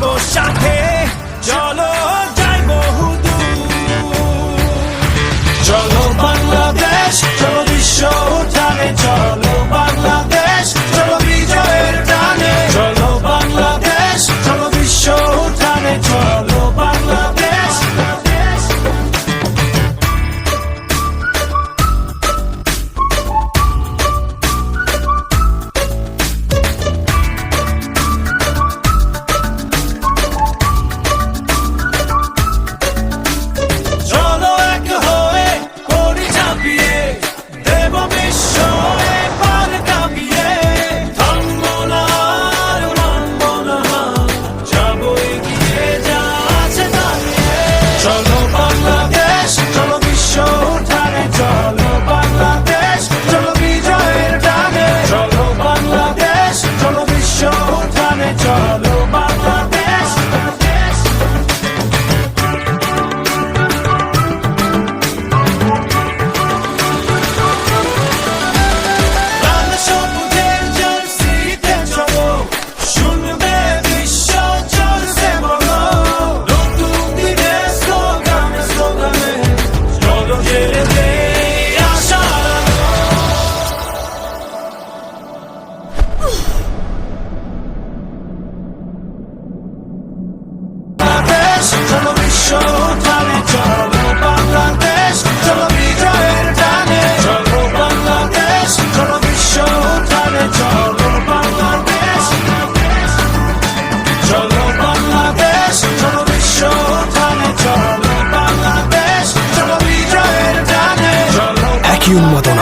যাব সাথে চলো যাই বহুদূর। চলো Bangladesh I'll be here. yılmadan